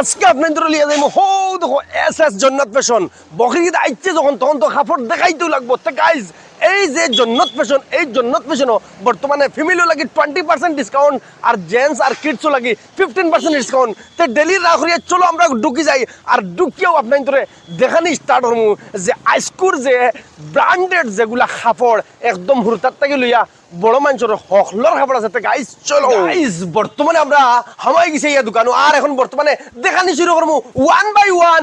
আজকে আপনাদের লিয়ে যাইব হো, দেখো, S S Jannat fashion Bakrid আইছে যখন, তখন তো কাপড় দেখাইতেও লাগবো। তা গাইজ এই যে জন্নত ফ্যাশন এই জন্নত ফ্যাশনও বর্তমানে ফ্যামিলিও লাগি টোয়েন্টি পার্সেন্ট ডিসকাউন্ট আর জেন্টস আর কিডসও লাগি ফিফটিন পার্সেন্ট ডিসকাউন্ট তো ডেলি রাখরিয়ে চলো, আমরা ঢুকি যাই। আর ঢুকিয়েও আপনাদের দেখানি স্টার্ট হমু যে আইস্কুর যে ব্র্যান্ডেড যেগুলা কাপড় একদম হুরতার থেকে লইয়া বড় মানুষের হকলর কাপড় আছে। গাইস চলো। গাইস বর্তমানে আমরা হামাই গেছে ইয়া দোকানো। আর এখন বর্তমানে দেখানি শুরু করব ওয়ান বাই ওয়ান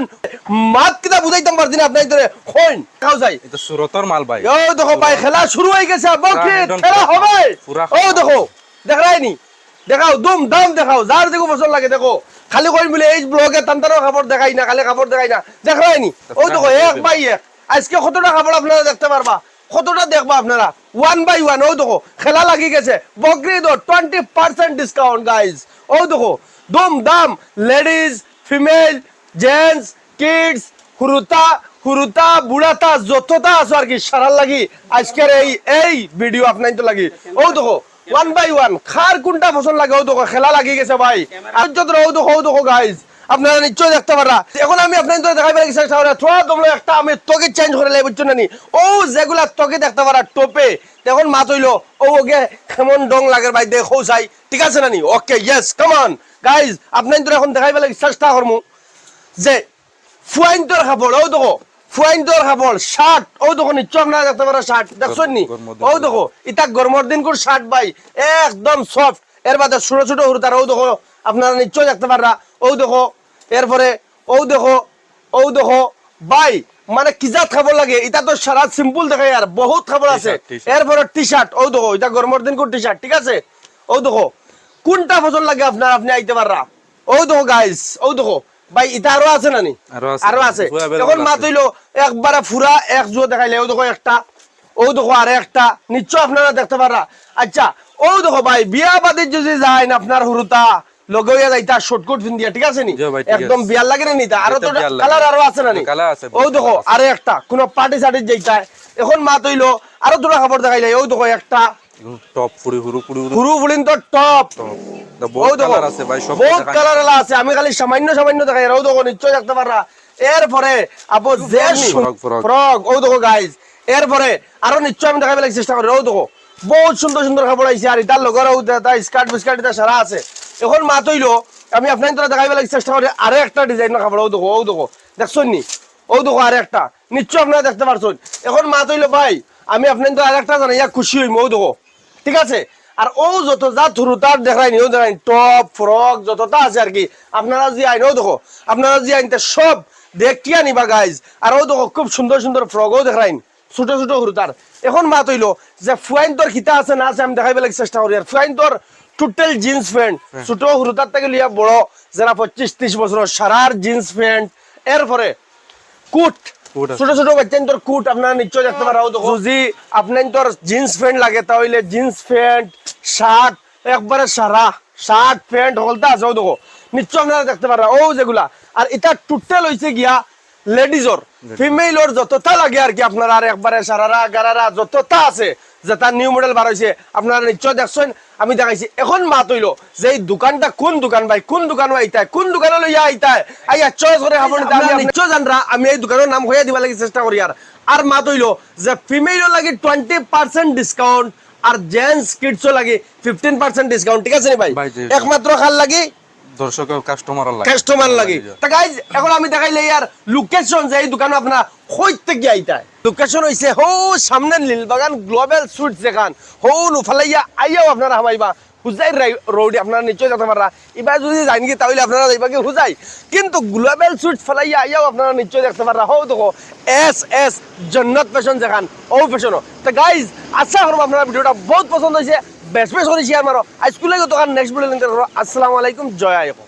মাত কিতা বুঝাইতাম পারছি না আপনার ধরে হইন খাও যাই। এটা সুরতর মাল ভাই। ও দেখো ভাই খেলা শুরু হয়ে গেছে একদম খেলা হবে? ও দেখো দেখাইনি। দেখাও দুম দাম দেখাও যার দেখো পছন্দ লাগে দেখো। খালি কই বলে এই ব্লগে তান্তারও কাপড় দেখাই না খালি কাপড় দেখাই না। দেখাইনি। ও দেখো এক বাই এক। আজকে কতটা কাপড় আপনারা দেখতে পারবা? কতটা দেখবা আপনারা। ওয়ান বাই ওয়ান ও দেখো, খেলা লাগি গেছে। বকরি দো টোয়েন্টি পার্সেন্ট ডিসকাউন্ট গাইজ ও দেখো দুম দাম লেডিজ ফিমেল জেন্টস কিডস হুরুতা হুরুতা, বুড়াতা যতটা আছো আর কি, সারার লাগি আজকের এই এই ভিডিও আপনার তো লাগি। ও দেখো ওয়ান বাই ওয়ান খার কোনটা পছন্দ লাগে ও দেখো, খেলা লাগি গেছে ভাই। আর যত ও দেখো ও দেখো গাইজ আপনারা নিশ্চয় দেখতে পারা এখন আমি আপনার তো দেখাই পারি চেষ্টা করি থোড়া তোমরা একটা আমি তোকে চেঞ্জ করে লাই বুঝছ না নি? ও যেগুলা তোকে দেখতে পারা টোপে। তখন মাত হইল ও ওকে কেমন ডং লাগে ভাই দেখো চাই ঠিক আছে না নি? ওকে ইয়েস কামান গাইজ আপনার তো এখন দেখাই পেলে চেষ্টা করমু। যে ফুয়াইন্তর কাপড় ও দেখো ফুয়াইন্তর কাপড় শার্ট ও দেখো নিশ্চয় আপনারা দেখতে পারা শার্ট। দেখছেন নি? ও দেখো ইটা গরমের দিন কোন শার্ট ভাই একদম সফট এর বাদে ছোট ছোট হুরতার ও দেখো আপনারা নিশ্চয় দেখতে পারা ও দেখো এরপরে ও দেখো ও দেখো। ভাই মানে কিজাত খাবার লাগে? এটা তো সারা সিম্পল দেখায় আর বহুত খাবার আছে। এরপরে টি শার্ট ও দেখো এটা গরমের দিন কোন টি শার্ট ঠিক আছে? ও দেখো কোনটা পছন্দ লাগে আপনার আপনি আইতে পাররা? ও দেখো গাইস ও দেখো। ভাই এটা আরও আছে না নি? আরও আছে। এখন মাত হইল একবারে ফুরা এক জুয়ো দেখাইলে ও দেখো একটা ও দেখো আর একটা। নিশ্চয় আপনারা দেখতে পাররা। আচ্ছা ও দেখো ভাই বিয়া বাদে যদি যায় না আপনার হুরুতা লগইয়া যাইতা শর্টকট পিন্দিয়া ঠিক আছে নি? একদম। বিয়ার লাগে না নিতা আরও তো এটা বিয়ার লাগে। কালার আরও আছে না নি? কালার আছে, ও দেখো আরে একটা কোন পার্টি সার্টি যাইতা এখন আরও দুটা খবর দেখাইলে ও দেখো একটা। টপ ফুরি হুরু পুরি হুরু হুরু ফুলিন তো টপ বহুত কালার আছে ভাই সব কালার আছে আমি খালি সামান্য সামান্য দেখাই ও দেখো নিশ্চয় দেখতে পাররা এরপরে আপো যে ফ্রক, ফ্রক। ফ্রক ও দেখো গাইজ এরপরে আরও নিশ্চয় আমি দেখাইবার চেষ্টা করি ও দেখো। বহুত সুন্দর সুন্দর কাপড় আইছে আর ইটার লগর স্কার্ট বিস্কার্ট এটা সারা আছে। এখন মা তৈলো, আমি আপনার তোরা দেখাইবার চেষ্টা করি, আরও একটা ডিজাইনের কাপড় ও দেখো ও দেখো। দেখছ নি? ও দেখো, আর একটা। নিশ্চয় আপনারা দেখতে পারছেন। এখন মা তৈলো, ভাই, আমি আপনার তো আর একটা জানাই খুশি হইম ও দেখো। ঠিক আছে? আর ও যত যা থুরু তার দেখাই নিও দেখাই টপ, ফ্রক যতটা আছে আর কি। আপনারা যে আইন ও দেখো, আপনারা যে আইনতে সব দেখিয়া নিবা গাইজ আর ও দেখো, খুব সুন্দর সুন্দর ফ্রকও দেখাইন ছোট ছোট হুরুতার এখন মা তৈল, যে ফুয়াইন তোর খিতা আছে না আছে, আমি দেখাই পেলে চেষ্টা করি। আর ফুয়াইন তোর টোটাল জিন্স প্যান্ট ছোট হুরুতার থেকে লিয়া বড় যারা পঁচিশ ত্রিশ বছর সারার জিন্স প্যান্ট এরপরে কুট। ছোট ছোট বাচ্চা তোর কুট আপনারা নিশ্চয় দেখতে পারা যদি আপনার তোর জিন্স প্যান্ট লাগে তাহলে জিন্স প্যান্ট শার্ট একবারে সারা শার্ট প্যান্ট হলতা আছে দেখো। নিশ্চয় আপনারা দেখতে পারা ও যেগুলা। আর এটা টোটাল হয়েছে গিয়া লেডিজর ফিমেলর যতটা লাগে আর কি আপনারা আর একবারে সারারা গারারা যতটা আছে যে তার নিউ মডেল বার হয়েছে আপনারা নিশ্চয় দেখছেন আমি দেখাইছি এখন মাত হইল যে এই দোকানটা কোন দোকান ভাই কোন দোকান আইতায় কোন দোকানে লইয়া আইতায় আইয়া চয়েস করে খাবার নিশ্চয় জানরা আমি এই দোকানের নাম হইয়া দিবা লাগি চেষ্টা করি আর আর মাত হইল যে ফিমেলও লাগে টোয়েন্টি পার্সেন্ট ডিসকাউন্ট আর জেন্টস কিডসও লাগে ফিফটিন পার্সেন্ট ডিসকাউন্ট ঠিক আছে নি ভাই। একমাত্র খাল লাগি দর্শক কাস্টমার লাগে। কাস্টমার লাগে। তা গাইজ এখন আমি দেখাইলে ইয়ার লোকেশন যে এই দোকান আপনার কইতে কি আইতায়। লোকেশন হইছে হো সামনে নীলবাগান গ্লোবাল সুইট যেখান। হো নুফালাইয়া আইয়াও আপনারা হামাইবা। হুজাই রোড আপনারা নিশ্চয় যেতে পারা এবার যদি কি তাহলে আপনারা যাইবা কি হুজাই। কিন্তু গ্লোবাল সুইট ফেলাইয়া আইয়াও আপনারা নিশ্চয় দেখতে পারা হো দেখো এস এস জন্নত ফ্যাশন যেখান ও ফ্যাশন তা গাইজ আশা করব আপনারা ভিডিওটা বহুত পছন্দ হয়েছে বেশ বেশ করে শেয়ার মারো আজকুলে দোকান নেক্সট ভিডিও লিঙ্ক আসসালামু আলাইকুম জয় আয়কম